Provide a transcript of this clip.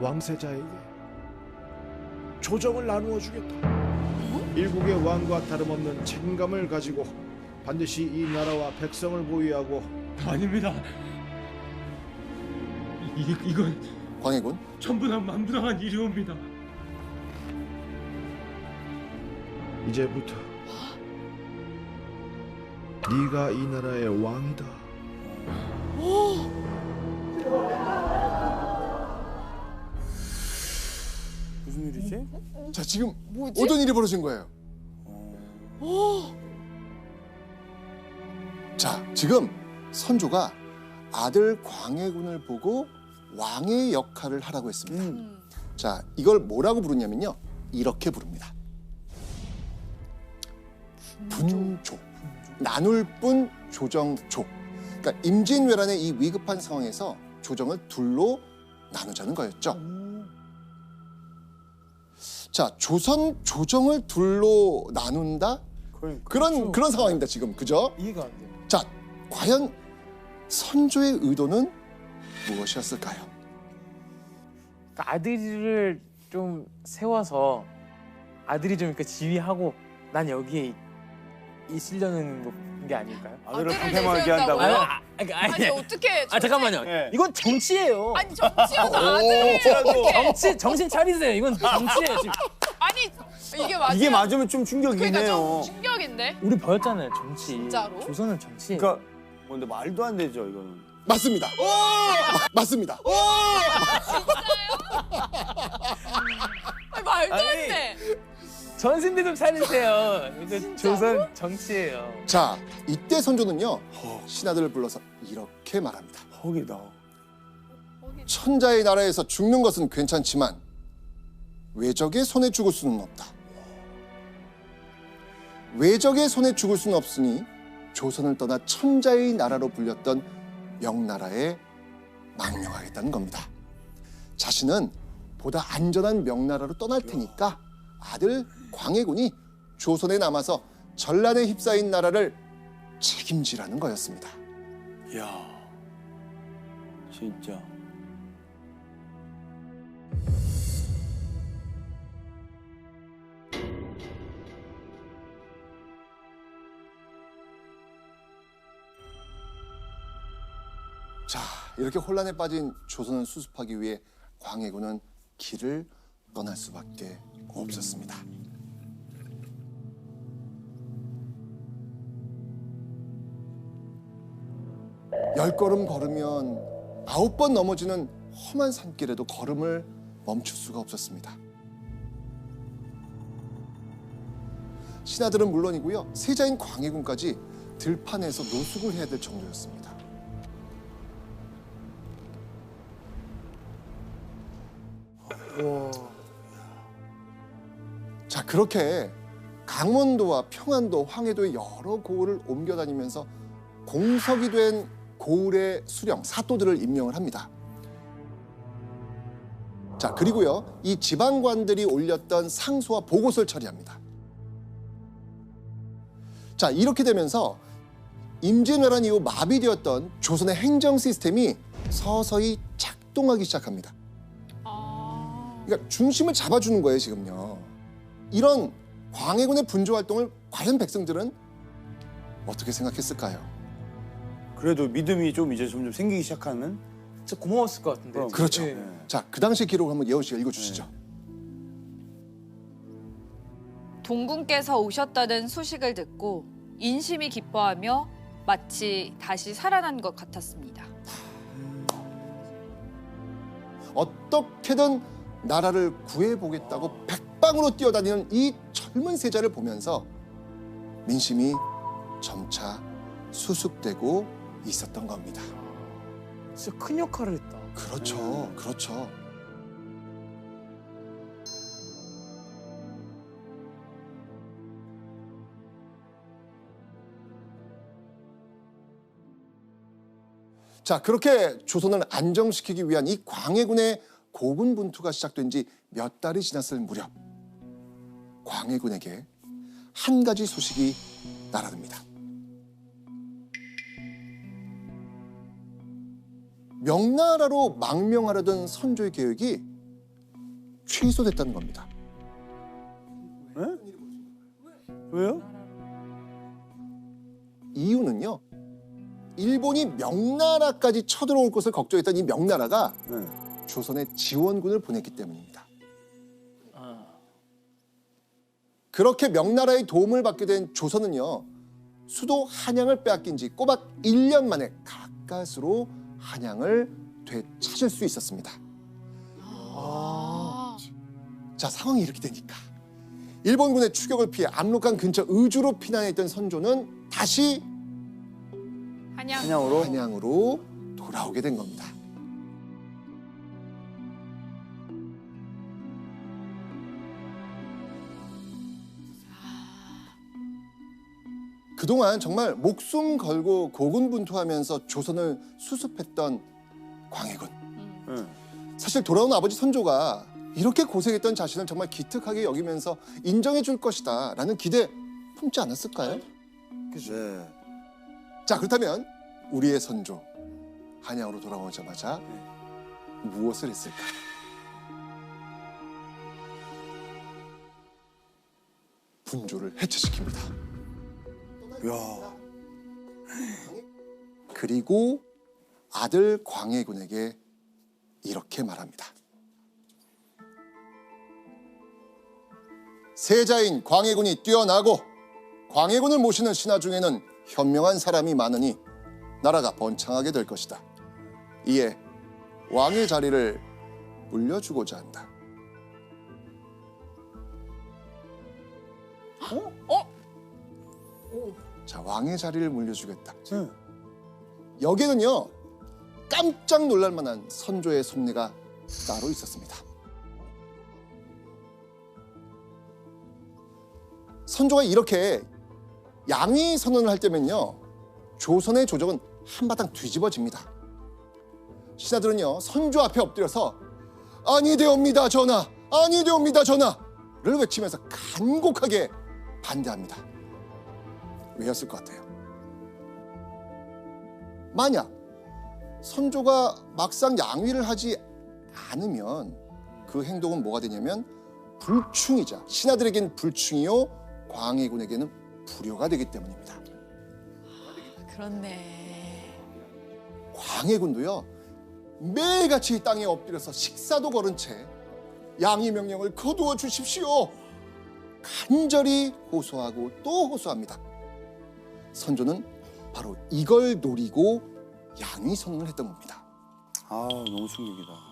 왕세자에게 조정을 나누어 주겠다. 일국의 왕과 다름없는 책임감을 가지고 반드시 이 나라와 백성을 보위하고 아닙니다. 이, 이건 광해군 전부 다 만부당한 일이옵니다. 이제부터 네가 이 나라의 왕이다. 자 지금 뭐지? 어떤 일이 벌어진 거예요? 자 지금 선조가 아들 광해군을 보고 왕의 역할을 하라고 했습니다. 음. 자 이걸 뭐라고 부르냐면요 이렇게 부릅니다. 분조 나눌 뿐 조정조. 그러니까 임진왜란의 이 위급한 상황에서 조정을 둘로 나누자는 거였죠. 자 조선 조정을 둘로 나눈다 그러니까. 그런 그런 상황입니다 지금 그죠? 이해가 안 돼. 자 과연 선조의 의도는 무엇이었을까요? 그러니까 아들을 좀 세워서 아들이 좀 이렇게 지휘하고 난 여기에 있- 있으려는 거- 게 아닐까요? 아들을 아들을 방패막이 한다고요? 내세웠다고요? 아, 아, 아니, 아니 아니, 어떻게 아 잠깐만요. 예. 이건 정치예요. 아니 정치여서 어떻게 정치 정신 차리세요. 이건 정치예요. 지금 아니 이게 맞아 이게 맞으면 좀 충격이네요. 그러니까 좀 충격인데 우리 배웠잖아요. 정치. 진짜로? 조선은 정치. 그러니까 뭔데 말도 안 되죠 이거는. 맞습니다. 마- 맞습니다. 아니, 말도 아니. 안돼 전신대 좀 차리세요. 이거 조선 정치예요. 자 이때 선조는요 신하들을 불러서 이렇게 말합니다. 허기다. 천자의 나라에서 죽는 것은 괜찮지만 외적의 손에 죽을 수는 없다. 외적의 손에 죽을 수는 없으니 조선을 떠나 천자의 나라로 불렸던 명나라에 망명하겠다는 겁니다. 자신은 보다 안전한 명나라로 떠날 테니까 아들 광해군이 조선에 남아서 전란에 휩싸인 나라를 책임지라는 거였습니다. 이야. 진짜. 자, 이렇게 혼란에 빠진 조선을 수습하기 위해 광해군은 길을 떠날 수밖에 없었습니다. 열 걸음 걸으면 아홉 번 넘어지는 험한 산길에도 걸음을 멈출 수가 없었습니다. 신하들은 물론이고요, 세자인 광해군까지 들판에서 노숙을 해야 될 정도였습니다. 자 그렇게 강원도와 평안도, 황해도의 여러 고을을 옮겨 다니면서 공석이 된 고을의 수령, 사또들을 임명을 합니다. 자 그리고요 이 지방관들이 올렸던 상소와 보고서를 처리합니다. 자 이렇게 되면서 임진왜란 이후 마비되었던 조선의 행정 시스템이 서서히 작동하기 시작합니다. 아 그러니까 중심을 잡아주는 거예요 지금요. 이런 광해군의 분조 활동을 과연 백성들은 어떻게 생각했을까요? 그래도 믿음이 좀 이제 점점 생기기 시작하는. 진짜 고마웠을 것 같은데. 그럼. 그렇죠. 예. 자, 그 당시 기록을 한번 예원 씨가 읽어주시죠. 동군께서 오셨다는 소식을 듣고 인심이 기뻐하며 마치 다시 살아난 것 같았습니다. 어떻게든 나라를 구해보겠다고 백방으로 뛰어다니는 이 젊은 세자를 보면서 민심이 점차 수습되고 있었던 겁니다. 진짜 큰 역할을 했다. 그렇죠, 음. 그렇죠. 자, 그렇게 조선을 안정시키기 위한 이 광해군의 고군분투가 시작된 지 몇 달이 지났을 무렵 광해군에게 한 가지 소식이 날아듭니다. 명나라로 망명하려던 선조의 계획이 취소됐다는 겁니다. 왜요? 이유는요. 일본이 명나라까지 쳐들어올 것을 걱정했던 이 명나라가 네. 조선에 지원군을 보냈기 때문입니다. 그렇게 명나라의 도움을 받게 된 조선은요. 수도 한양을 빼앗긴 지 꼬박 1년 만에 가까스로 한양을 되찾을 수 있었습니다. 아. 자 상황이 이렇게 되니까 일본군의 추격을 피해 압록강 근처 의주로 피난했던 선조는 다시 한양. 한양으로. 한양으로 돌아오게 된 겁니다. 그동안 정말 목숨 걸고 고군분투하면서 조선을 수습했던 광해군. 네. 사실 돌아온 아버지 선조가 이렇게 고생했던 자신을 정말 기특하게 여기면서 인정해 줄 것이다 라는 기대 품지 않았을까요? 그죠. 네. 자 그렇다면 우리의 선조 한양으로 돌아오자마자 무엇을 했을까? 분조를 해체시킵니다. 야. 그리고 아들 광해군에게 이렇게 말합니다. 세자인 광해군이 뛰어나고 광해군을 모시는 신하 중에는 현명한 사람이 많으니 나라가 번창하게 될 것이다. 이에 왕의 자리를 물려주고자 한다. 자, 왕의 자리를 물려주겠다. 네. 여기는요 깜짝 놀랄 만한 선조의 섭리가 따로 있었습니다. 선조가 이렇게 양위 선언을 할 때면요 조선의 조정은 한바탕 뒤집어집니다. 신하들은요 선조 앞에 엎드려서 아니 되옵니다 전하 아니 되옵니다 전하를 외치면서 간곡하게 반대합니다. 왜였을 것 같아요? 만약 선조가 막상 양위를 하지 않으면 그 행동은 뭐가 되냐면 불충이자 신하들에겐 불충이요 광해군에게는 불효가 되기 때문입니다. 그렇네. 광해군도요 매일같이 땅에 엎드려서 식사도 거른 채 양위 명령을 거두어 주십시오. 간절히 호소하고 또 호소합니다. 선조는 바로 이걸 노리고 양위 선언을 했던 겁니다. 아 너무 충격이다.